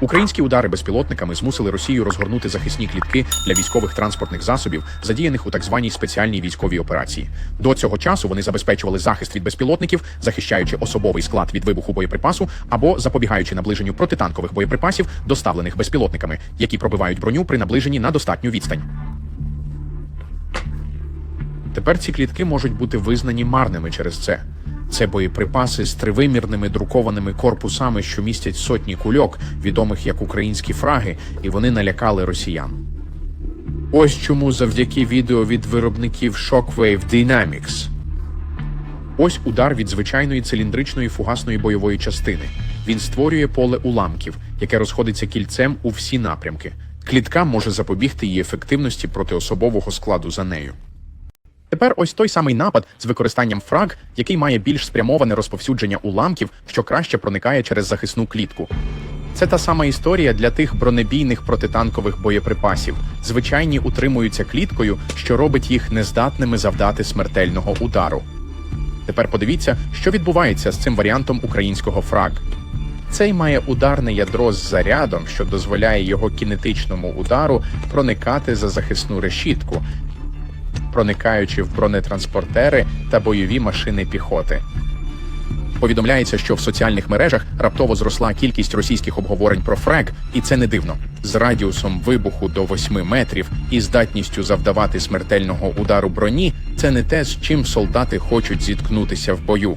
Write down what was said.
Українські удари безпілотниками змусили Росію розгорнути захисні клітки для військових транспортних засобів, задіяних у так званій спеціальній військовій операції. До цього часу вони забезпечували захист від безпілотників, захищаючи особовий склад від вибуху боєприпасу або запобігаючи наближенню протитанкових боєприпасів, доставлених безпілотниками, які пробивають броню при наближенні на достатню відстань. Тепер ці клітки можуть бути визнані марними через це. Це боєприпаси з тривимірними друкованими корпусами, що містять сотні кульок, відомих як українські фраги, і вони налякали росіян. Ось чому завдяки відео від виробників Shockwave Dynamics. Ось удар від звичайної циліндричної фугасної бойової частини. Він створює поле уламків, яке розходиться кільцем у всі напрямки. Клітка може запобігти її ефективності проти особового складу за нею. Тепер ось той самий напад з використанням фраг, який має більш спрямоване розповсюдження уламків, що краще проникає через захисну клітку. Це та сама історія для тих бронебійних протитанкових боєприпасів. Звичайні утримуються кліткою, що робить їх нездатними завдати смертельного удару. Тепер подивіться, що відбувається з цим варіантом українського фраг. Цей має ударне ядро з зарядом, що дозволяє його кінетичному удару проникати за захисну решітку, проникаючи в бронетранспортери та бойові машини піхоти. Повідомляється, що в соціальних мережах раптово зросла кількість російських обговорень про фрек, і це не дивно. З радіусом вибуху до 8 метрів і здатністю завдавати смертельного удару броні це не те, з чим солдати хочуть зіткнутися в бою.